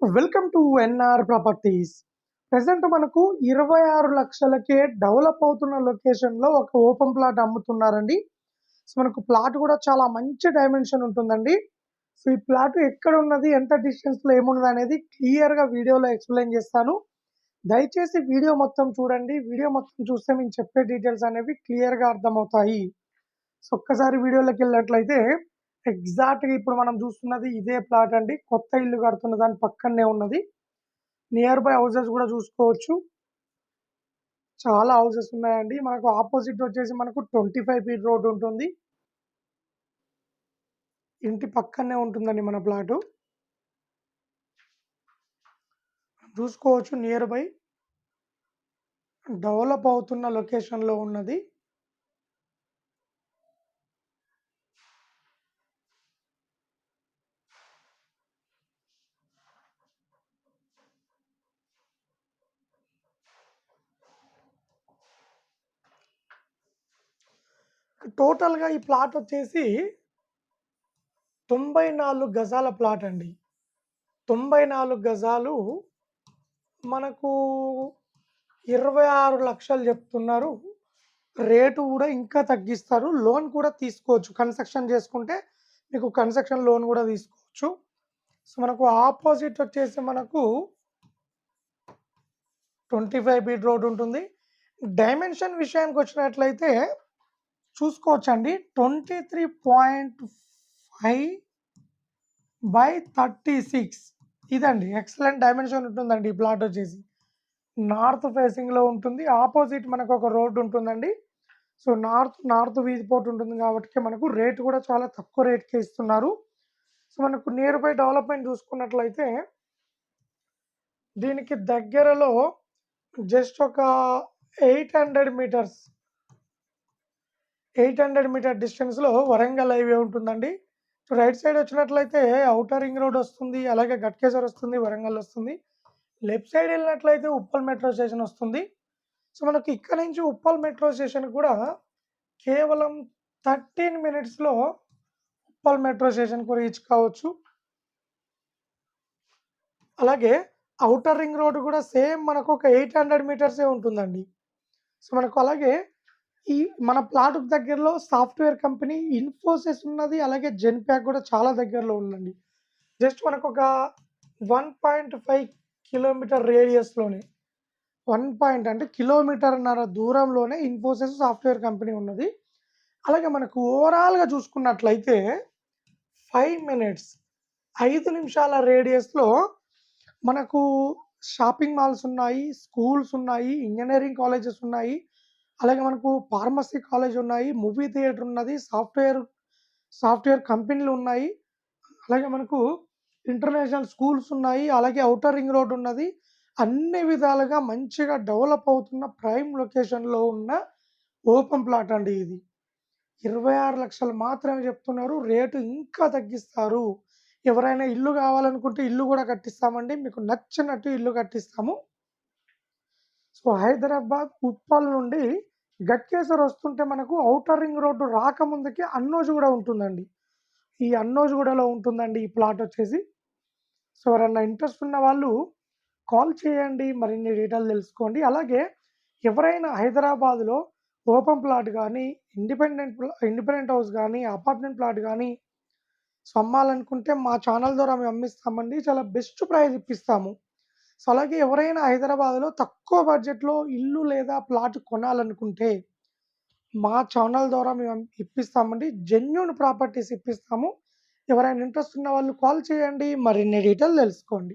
Welcome to NR properties. Present మనకు ఇరవై ఆరు లక్షలకే డెవలప్ అవుతున్న లొకేషన్లో ఒక ఓపెన్ ప్లాట్ అమ్ముతున్నారండి. సో మనకు ప్లాట్ కూడా చాలా మంచి డైమెన్షన్ ఉంటుందండి. సో ఈ ప్లాట్ ఎక్కడ ఉన్నది ఎంత డిస్టెన్స్లో ఏమున్నది అనేది క్లియర్గా వీడియోలో ఎక్స్ప్లెయిన్ చేస్తాను. దయచేసి వీడియో మొత్తం చూడండి. వీడియో మొత్తం చూస్తే మేము చెప్పే డీటెయిల్స్ అనేవి క్లియర్గా అర్థమవుతాయి. సో ఒక్కసారి వీడియోలోకి వెళ్ళినట్లయితే ఎగ్జాక్ట్గా ఇప్పుడు మనం చూస్తున్నది ఇదే ప్లాట్ అండి. కొత్త ఇల్లు కడుతున్న దాని పక్కనే ఉన్నది. నియర్ బై హౌసెస్ కూడా చూసుకోవచ్చు. చాలా హౌసెస్ ఉన్నాయండి. మనకు ఆపోజిట్ వచ్చేసి మనకు ట్వంటీ ఫైవ్ ఫీట్ రోడ్ ఉంటుంది. ఇంటి పక్కనే ఉంటుందండి మన ప్లాటు చూసుకోవచ్చు నియర్ బై డెవలప్ అవుతున్న లొకేషన్లో ఉన్నది. టోటల్గా ఈ ప్లాట్ వచ్చేసి తొంభై నాలుగు గజాల ప్లాట్ అండి. తొంభై నాలుగు గజాలు మనకు ఇరవై ఆరు లక్షలు చెప్తున్నారు. రేటు కూడా ఇంకా తగ్గిస్తారు. లోన్ కూడా తీసుకోవచ్చు. కన్స్ట్రక్షన్ చేసుకుంటే మీకు కన్స్ట్రక్షన్ లోన్ కూడా తీసుకోవచ్చు. సో మనకు ఆపోజిట్ వచ్చేసి మనకు ట్వంటీ ఫైవ్ బీట్ రోడ్ ఉంటుంది. డైమెన్షన్ విషయానికి వచ్చినట్లయితే చూసుకోవచ్చండి. Twenty three point five by thirty six. ఇదండి ఎక్సలెంట్ డైమెన్షన్ ఉంటుందండి ఈ ప్లాట్ వచ్చేసి. నార్త్ ఫేసింగ్లో ఉంటుంది. ఆపోజిట్ మనకు ఒక రోడ్ ఉంటుందండి. సో నార్త్ నార్త్ వీధి పోర్ట్ ఉంటుంది కాబట్టి మనకు రేట్ కూడా చాలా తక్కువ రేట్కే ఇస్తున్నారు. సో మనకు నియర్ బై డెవలప్మెంట్ చూసుకున్నట్లయితే దీనికి దగ్గరలో జస్ట్ ఒక eight hundred metres eight hundred metre డిస్టెన్స్లో వరంగల్ హైవే ఉంటుందండి. సో రైట్ సైడ్ వచ్చినట్లయితే అవుటర్ రింగ్ రోడ్ వస్తుంది అలాగే గట్కేశ్వర్ వస్తుంది వరంగల్ వస్తుంది. లెఫ్ట్ సైడ్ వెళ్ళినట్లయితే ఉప్పల్ మెట్రో స్టేషన్ వస్తుంది. సో మనకి ఇక్కడ నుంచి ఉప్పల్ మెట్రో స్టేషన్ కూడా కేవలం థర్టీన్ మినిట్స్లో ఉప్పల్ మెట్రో స్టేషన్కు రీచ్ కావచ్చు. అలాగే అవుటర్ రింగ్ రోడ్ కూడా సేమ్ మనకు ఒక ఎయిట్ హండ్రెడ్ మీటర్సే ఉంటుందండి. సో మనకు అలాగే ఈ మన ప్లాట్ దగ్గరలో సాఫ్ట్వేర్ కంపెనీ ఇన్ఫోసిస్ ఉన్నది అలాగే జెన్ప్యాక్ కూడా చాలా దగ్గరలో ఉందండి. జస్ట్ మనకు ఒక వన్ పాయింట్ ఫైవ్ కిలోమీటర్ రేడియస్లోనే వన్ పాయింట్ అంటే కిలోమీటర్న్నర దూరంలోనే ఇన్ఫోసిస్ సాఫ్ట్వేర్ కంపెనీ ఉన్నది. అలాగే మనకు ఓవరాల్గా చూసుకున్నట్లయితే ఫైవ్ మినిట్స్ ఐదు నిమిషాల రేడియస్లో మనకు షాపింగ్ మాల్స్ ఉన్నాయి స్కూల్స్ ఉన్నాయి ఇంజనీరింగ్ కాలేజెస్ ఉన్నాయి. అలాగే మనకు ఫార్మసీ కాలేజ్ ఉన్నాయి మూవీ థియేటర్ ఉన్నది సాఫ్ట్వేర్ సాఫ్ట్వేర్ కంపెనీలు ఉన్నాయి. అలాగే మనకు ఇంటర్నేషనల్ స్కూల్స్ ఉన్నాయి అలాగే అవుటర్ రింగ్ రోడ్ ఉన్నది. అన్ని విధాలుగా మంచిగా డెవలప్ అవుతున్న ప్రైమ్ లొకేషన్లో ఉన్న ఓపెన్ ప్లాట్ అండి ఇది. ఇరవై ఆరు లక్షలు మాత్రమే చెప్తున్నారు రేటు ఇంకా తగ్గిస్తారు. ఎవరైనా ఇల్లు కావాలనుకుంటే ఇల్లు కూడా కట్టిస్తామండి మీకు నచ్చినట్టు ఇల్లు కట్టిస్తాము. సో హైదరాబాద్ ఉప్పల్ నుండి గట్కేశ్వర్ వస్తుంటే మనకు ఔటర్ రింగ్ రోడ్డు రాకముందుకి అన్నోజుగూడ ఉంటుందండి. ఈ అన్నోజుగూడలో ఉంటుందండి ఈ ప్లాట్ వచ్చేసి. సో ఎవరన్నా ఇంట్రెస్ట్ ఉన్న వాళ్ళు కాల్ చేయండి మరిన్ని డీటెయిల్ తెలుసుకోండి. అలాగే ఎవరైనా హైదరాబాద్లో ఓపెన్ ప్లాట్ కానీ ఇండిపెండెంట్ ఇండిపెండెంట్ హౌస్ కానీ అపార్ట్మెంట్ ప్లాట్ కానీ సో అమ్మాలనుకుంటే మా ఛానల్ ద్వారా మేము అమ్మిస్తామండి. చాలా బెస్ట్ ప్రైస్ ఇప్పిస్తాము. సో అలాగే ఎవరైనా హైదరాబాద్లో తక్కువ బడ్జెట్లో ఇల్లు లేదా ప్లాట్ కొనాలనుకుంటే మా ఛానల్ ద్వారా మేము ఇప్పిస్తామండి. Genuine properties ఇప్పిస్తాము. ఎవరైనా ఇంట్రెస్ట్ ఉన్న వాళ్ళు కాల్ చేయండి. మరిన్ని డీటెయిల్ తెలుసుకోండి.